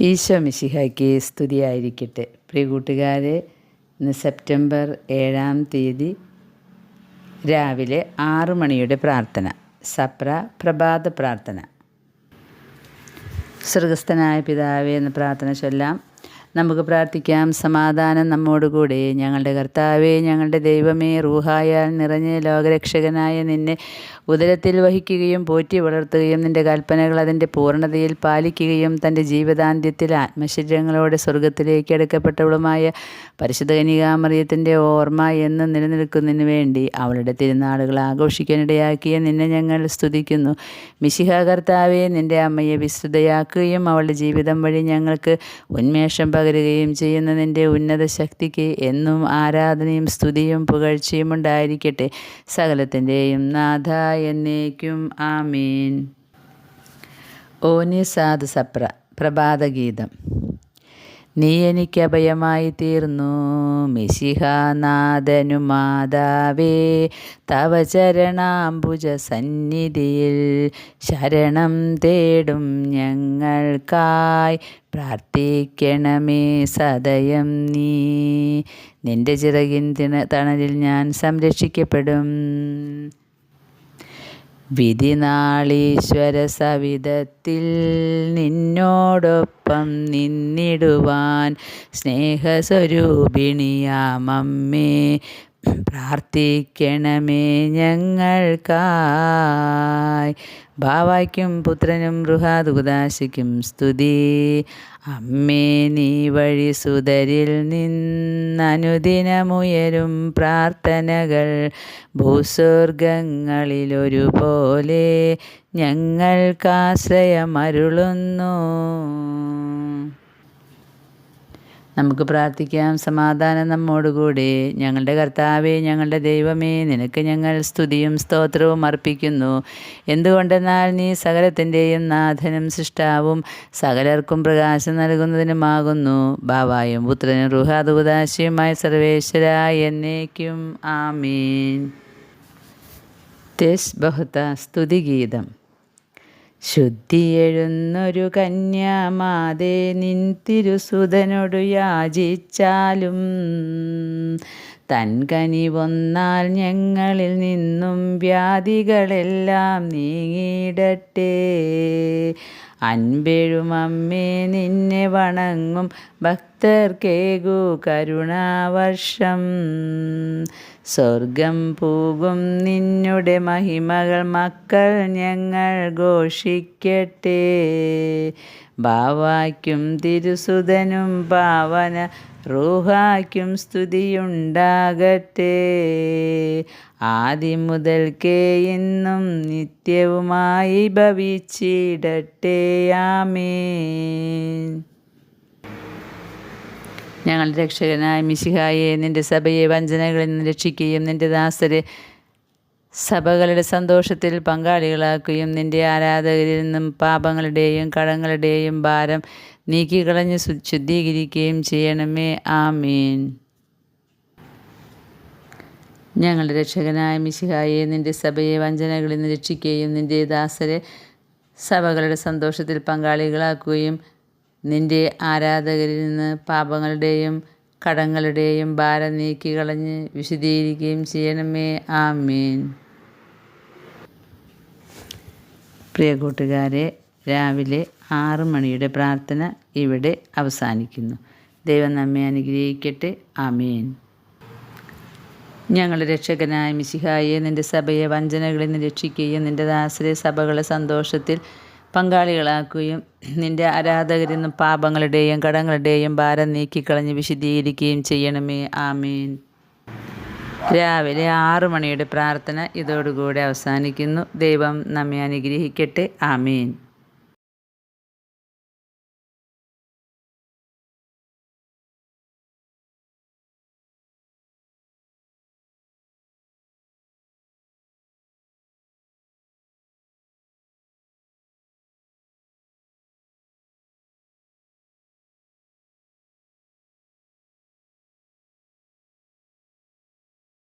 ഈശോ മിശിഹയ്ക്ക് സ്തുതിയായിരിക്കട്ടെ. പ്രിയ കൂട്ടുകാരെ ഇന്ന് സെപ്റ്റംബർ ഏഴാം തീയതി രാവിലെ ആറു മണിയുടെ പ്രാർത്ഥന സപ്ര പ്രഭാത പ്രാർത്ഥന. സ്വർഗസ്ഥനായ പിതാവേ എന്ന പ്രാർത്ഥന ചൊല്ലാം നമുക്ക് പ്രാർത്ഥിക്കാം. സമാധാനം നമ്മോടുകൂടെ. ഞങ്ങളുടെ കർത്താവേ ഞങ്ങളുടെ ദൈവമേ റൂഹായാൽ നിറഞ്ഞ ലോകരക്ഷകനായ നിന്നെ ഉദരത്തിൽ വഹിക്കുകയും പോറ്റി വളർത്തുകയും നിന്റെ കൽപ്പനകൾ അതിന്റെ പൂർണതയിൽ പാലിക്കുകയും തന്റെ ജീവിതാന്ത്യത്തിൽ ആത്മശരീരങ്ങളോടെ സ്വർഗത്തിലേക്ക് എടുക്കപ്പെട്ടവളുമായ പരിശുദ്ധ കനികാമറിയത്തിന്റെ ഓർമ്മ എന്ന് നിലനിൽക്കുന്നതിന് വേണ്ടി അവളുടെ തിരുനാളുകൾ ആഘോഷിക്കാനിടയാക്കിയ നിന്നെ ഞങ്ങൾ സ്തുതിക്കുന്നു. മിശിഹ കർത്താവെ നിന്റെ അമ്മയെ വിസ്തുതയാക്കുകയും അവളുടെ ജീവിതം വഴി ഞങ്ങൾക്ക് ഉന്മേഷം പകരുകയും ചെയ്യുന്ന നിന്റെ ഉന്നത ശക്തിക്ക് എന്നും ആരാധനയും സ്തുതിയും പുകഴ്ചയും ഉണ്ടായിരിക്കട്ടെ. സകലത്തിന്റെയും നാഥ എന്നേക്കും. ആമീൻ. ഓനി സാധു സപ്ര പ്രഭാതഗീതം. നീ എനിക്ക് അഭയമായി തീർന്നു. മിശിഹാനാഥനു മാതാവേ തവ ചരണാംബുജ സന്നിധിയിൽ ശരണം തേടും ഞങ്ങൾക്കായി പ്രാർത്ഥിക്കണമേ സദയം നീ. നിന്റെ ചിറകിൻ തിണ തണലിൽ ഞാൻ സംരക്ഷിക്കപ്പെടും. വിധിനാളീശ്വര സവിധത്തിൽ നിന്നോടൊപ്പം നിന്നിടുവാൻ സ്നേഹസ്വരൂപിണിയാമമ്മേ. പ്രാർത്ഥിക്കണമേ ഞങ്ങൾക്കായി. ബാവായ്ക്കും പുത്രനും ബൃഹാദുദാശിക്കും സ്തുതി. അമ്മേ നീ വഴി സുതരിൽ നിന്നനുദിനമുയരും പ്രാർത്ഥനകൾ. ഭൂസ്വർഗങ്ങളിലൊരുപോലെ ഞങ്ങൾക്കാശ്രയമരുളുന്നു. നമുക്ക് പ്രാർത്ഥിക്കാം. സമാധാനം നമ്മോടുകൂടെ. ഞങ്ങളുടെ കർത്താവേ ഞങ്ങളുടെ ദൈവമേ നിനക്ക് ഞങ്ങൾ സ്തുതിയും സ്തോത്രവും അർപ്പിക്കുന്നു. എന്തുകൊണ്ടെന്നാൽ നീ സകലത്തിന്റെയും നാഥനും സൃഷ്ടാവും സകലർക്കും പ്രകാശം നൽകുന്നതിനുമാകുന്നു. ബാവായും പുത്രനും റുഹാദുദാശിയുമായ സർവേശ്വര എന്നേക്കും. ആമീൻ. തെസ് ബഹുത സ്തുതിഗീതം. ശുദ്ധിയെഴുന്നൊരു കന്യാമാതേ നിൻ തിരുസുതനോടു യാചിച്ചാലും തൻ കനിവൊന്നാൽ ഞങ്ങളിൽ നിന്നും വ്യാധികളെല്ലാം നീങ്ങിയിടട്ടെ അൻപെഴുമമ്മേ നിന്നെ വണങ്ങും ഭക്തർക്കേകു കരുണാവർഷം. സ്വർഗം പോകും നിന്നുടെ മഹിമകൾ മക്കൾ ഞങ്ങൾ ഘോഷിക്കട്ടെ. ബാവായ്ക്കും തിരുസുതനും പാവന റൂഹായ്ക്കും സ്തുതിയുണ്ടാകട്ടെ. ആദ്യം മുതൽക്കേ ഇന്നും നിത്യവുമായി ഭവിച്ചിടട്ടെ. ആമേൻ. ഞങ്ങളുടെ രക്ഷകനായ മിശിഹായെ നിന്റെ സഭയെ വഞ്ചനകളിൽ നിന്ന് രക്ഷിക്കുകയും നിന്റെ ദാസരെ സഭകളുടെ സന്തോഷത്തിൽ പങ്കാളികളാക്കുകയും നിന്റെ ആരാധകരിൽ നിന്നും പാപങ്ങളുടെയും കടങ്ങളുടെയും ഭാരം നീക്കിക്കളഞ്ഞ് ശുദ്ധീകരിക്കുകയും ചെയ്യണമേ. ആമീൻ. ഞങ്ങളുടെ രക്ഷകനായ മിശിഹായെ നിന്റെ സഭയെ വഞ്ചനകളിൽ നിന്ന് രക്ഷിക്കുകയും നിന്റെ ദാസരെ സഭകളുടെ സന്തോഷത്തിൽ പങ്കാളികളാക്കുകയും നിന്റെ ആരാധകരിൽ നിന്ന് പാപങ്ങളുടെയും കടങ്ങളുടെയും ഭാരം നീക്കിക്കളഞ്ഞ് വിശദീകരിക്കുകയും ചെയ്യണമേ. ആമീൻ. പ്രിയ കൂട്ടുകാരെ രാവിലെ ആറ് മണിയുടെ പ്രാർത്ഥന ഇവിടെ അവസാനിക്കുന്നു. ദൈവം നമ്മെ അനുഗ്രഹിക്കട്ടെ. ആമീൻ. ഞങ്ങളുടെ രക്ഷകനായ മിശിഹായെ നിന്റെ സഭയെ വഞ്ചനകളിൽ നിന്ന് രക്ഷിക്കുകയും നിന്റെ ദാസരെ സഭകളെ സന്തോഷത്തിൽ പങ്കാളികളാക്കുകയും നിന്റെ ആരാധകരിൽ പാപങ്ങളുടെയും കടങ്ങളുടെയും ഭാരം നീക്കിക്കളഞ്ഞ് വിശദീകരിക്കുകയും ചെയ്യണമേ. ആമീൻ. രാവിലെ ആറു മണിയുടെ പ്രാർത്ഥന ഇതോടുകൂടി അവസാനിക്കുന്നു. ദൈവം നമ്മെ അനുഗ്രഹിക്കട്ടെ. ആമീൻ.